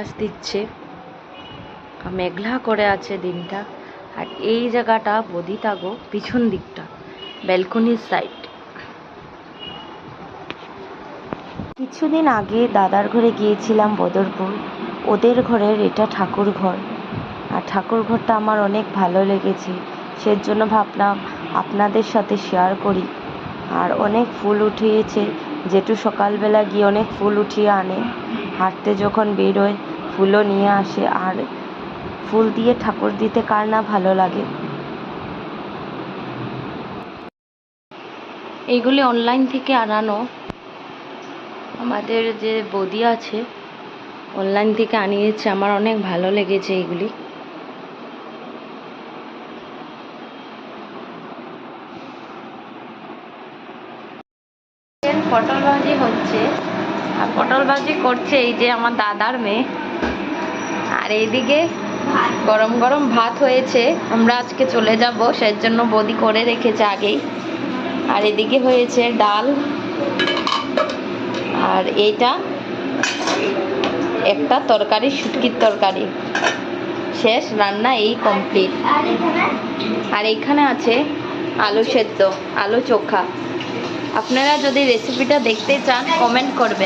বাতাস দিচ্ছে। মেঘলা করে আছে দিনটা। আর এই জায়গাটা বদিতাগো পিছন দিকটা ব্যালকনির সাইড কিছুদিন আগে দাদার ঘরে গিয়েছিলাম বদরপুর। ওদের ঘরের এটা ঠাকুর ঘর। আর ঠাকুর ঘরটা আমার অনেক ভালো লেগেছে। সেজন্য ভাবলাম আপনাদের সাথে শেয়ার করি। আর অনেক ফুল উঠিয়েছে। জেঠু সকালবেলা গিয়ে অনেক ফুল উঠিয়ে আনে। হাঁটতে যখন বেরোয় ফুলও নিয়ে আসে আর ফুল দিয়ে ঠাকুর দিতে কার না ভালো লাগে। এইগুলি অনলাইন থেকে আনানো। আমাদের যে বৌদি আছে অনলাইন থেকে আনিয়েছে। আমার অনেক ভালো লেগেছে এইগুলি পটল ভাজি হচ্ছে। আর পটল ভাজি করছে এই যে আমার দাদার মেয়ে। আর এইদিকে গরম গরম ভাত হয়েছে। আমরা আজকে চলে যাব, সেই জন্য বদি করে রেখেছে আগেই। আর এদিকে হয়েছে ডাল। আর এইটা একটা তরকারি, শুটকির তরকারি। শেষ, রান্না এই কমপ্লিট। আর এইখানে আছে আলু সেদ্ধ, আলু চোখা। আপনারা যদি রেসিপিটা দেখতে চান কমেন্ট করবেন।